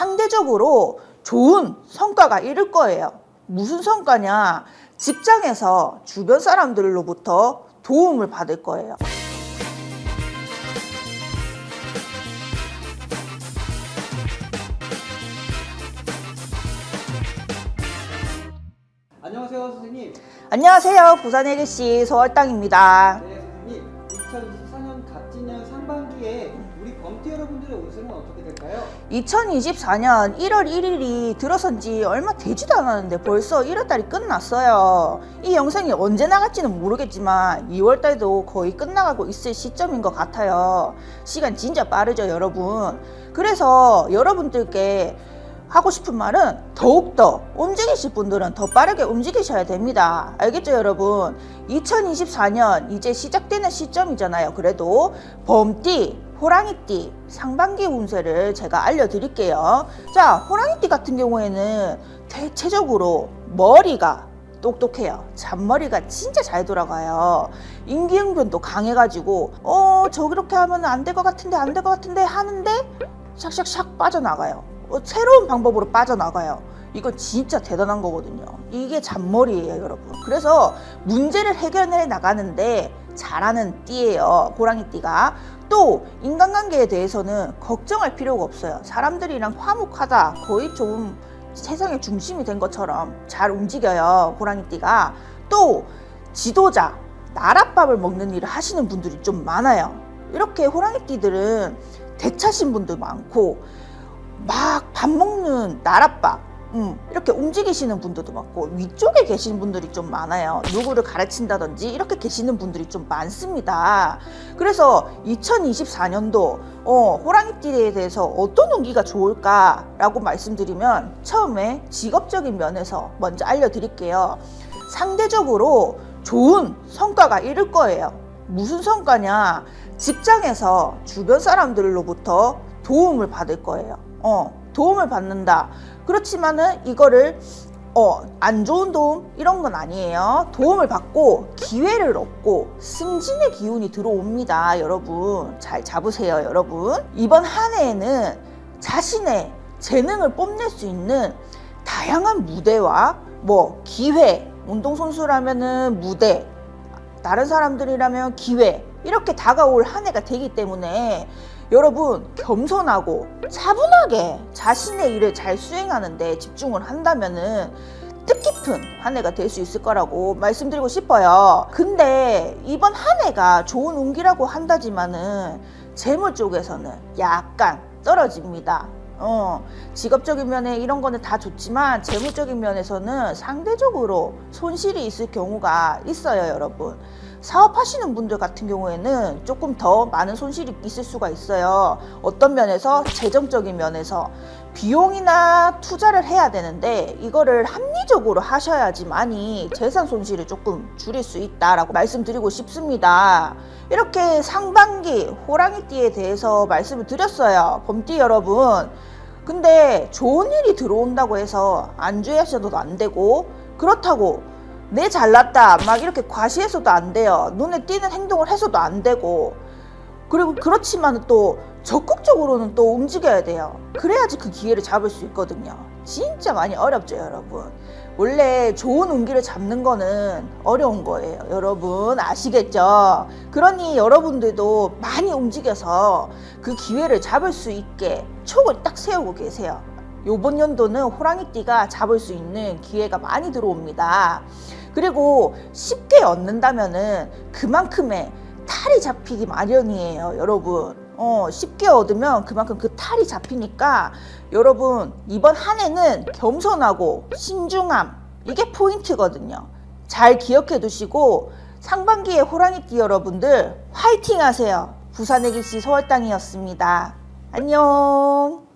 상대적으로 좋은 성과가 이를 거예요. 무슨 성과냐? 직장에서 주변 사람들로부터 도움을 받을 거예요. 안녕하세요 선생님. 안녕하세요. 글씨 서월당입니다. 네 선생님. 2024년 갑진년 상반기에 우리 범띠 여러분들의 운세는 어떻게 될까요? 2024년 1월 1일이 들어선 지 얼마 되지도 않았는데 벌써 1월달이 끝났어요. 이 영상이 언제 나갈지는 모르겠지만 2월달도 거의 끝나가고 있을 시점인 것 같아요. 시간 진짜 빠르죠, 여러분. 그래서 여러분들께 하고 싶은 말은 더욱더 움직이실 분들은 더 빠르게 움직이셔야 됩니다. 알겠죠, 여러분? 2024년 이제 시작되는 시점이잖아요. 그래도 범띠, 호랑이띠 상반기 운세를 제가 알려드릴게요. 자, 호랑이띠 같은 경우에는 대체적으로 머리가 똑똑해요. 잔머리가 진짜 잘 돌아가요. 인기응변도 강해가지고 어 저렇게 하면 안 될 것 같은데 안 될 것 같은데 하는데 샥샥샥 빠져나가요. 어, 새로운 방법으로 빠져나가요. 이거 진짜 대단한 거거든요. 이게 잔머리예요, 여러분. 그래서 문제를 해결해 나가는데 잘하는 띠예요, 호랑이 띠가. 또 인간관계에 대해서는 걱정할 필요가 없어요. 사람들이랑 화목하다, 거의 좀 세상의 중심이 된 것처럼 잘 움직여요, 호랑이 띠가. 또 지도자, 나랏밥을 먹는 일을 하시는 분들이 좀 많아요. 이렇게 호랑이띠들은 대차신 분들 많고 막 밥 먹는 나랏밥 음, 이렇게 움직이시는 분들도 많고 위쪽에 계시는 분들이 좀 많아요. 누구를 가르친다든지 이렇게 계시는 분들이 좀 많습니다. 그래서 2024년도 어, 호랑이띠에 대해서 어떤 운기가 좋을까 라고 말씀드리면 처음에 직업적인 면에서 먼저 알려드릴게요. 상대적으로 좋은 성과가 이를 거예요. 무슨 성과냐? 직장에서 주변 사람들로부터 도움을 받을 거예요. 어, 도움을 받는다. 그렇지만은 이거를 어, 안 좋은 도움 이런 건 아니에요. 도움을 받고 기회를 얻고 승진의 기운이 들어옵니다. 여러분. 잘 잡으세요, 여러분. 이번 한 해에는 자신의 재능을 뽐낼 수 있는 다양한 무대와 뭐 기회, 운동선수라면은 무대, 다른 사람들이라면 기회 이렇게 다가올 한 해가 되기 때문에 여러분 겸손하고 차분하게 자신의 일을 잘 수행하는데 집중을 한다면은 뜻깊은 한 해가 될 수 있을 거라고 말씀드리고 싶어요. 근데 이번 한 해가 좋은 운기라고 한다지만은 재물 쪽에서는 약간 떨어집니다. 어, 직업적인 면에 이런 거는 다 좋지만 재물적인 면에서는 상대적으로 손실이 있을 경우가 있어요, 여러분. 사업하시는 분들 같은 경우에는 조금 더 많은 손실이 있을 수가 있어요. 어떤 면에서 재정적인 면에서 비용이나 투자를 해야 되는데 이거를 합리적으로 하셔야지만이 재산 손실을 조금 줄일 수 있다라고 말씀드리고 싶습니다. 이렇게 상반기 호랑이띠에 대해서 말씀을 드렸어요. 범띠 여러분. 근데 좋은 일이 들어온다고 해서 안주하셔도 안 되고 그렇다고 내 잘났다 막 이렇게 과시해서도 안 돼요. 눈에 띄는 행동을 해서도 안 되고 그리고 그렇지만 또 적극적으로는 또 움직여야 돼요. 그래야지 그 기회를 잡을 수 있거든요. 진짜 많이 어렵죠, 여러분. 원래 좋은 운기를 잡는 거는 어려운 거예요. 여러분 아시겠죠? 그러니 여러분들도 많이 움직여서 그 기회를 잡을 수 있게 촉을 딱 세우고 계세요. 요번 연도는 호랑이띠가 잡을 수 있는 기회가 많이 들어옵니다. 그리고 쉽게 얻는다면은 그만큼의 탈이 잡히기 마련이에요, 여러분. 어, 쉽게 얻으면 그만큼 그 탈이 잡히니까 여러분 이번 한 해는 겸손하고 신중함 이게 포인트거든요. 잘 기억해 두시고 상반기에 호랑이띠 여러분들 화이팅 하세요. 부산의 길씨 서월땅이었습니다. 안녕.